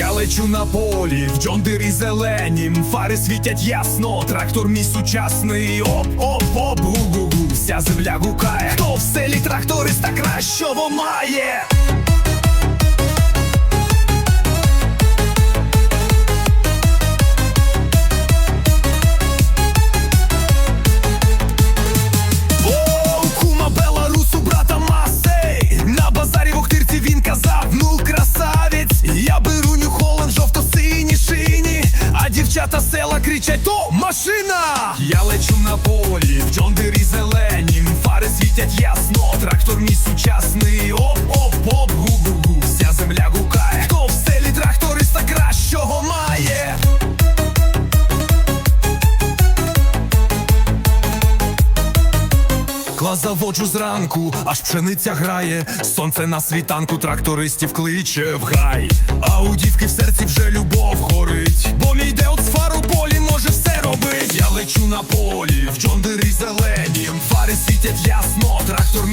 Я лечу на полі, в джондирі зеленім, фари світять ясно, трактор мій сучасний. Оп, оп, оп, гу-гу-гу, вся земля гукає. Хто в селі тракториста кращого має? Дівчата села кричать, то машина! Я лечу на полі, в джондирі зеленім Фари світять ясно, трактор мій сучасний. Оп, оп, оп, гу-гу-гу, вся земля гукає. Хто в селі тракториста кращого має? Клас заводжу зранку, аж пшениця грає, сонце на світанку трактористів кличе в гай. А у дівки в серці вже любов на полі, в джондері зеленім, фари світять ясно, трактор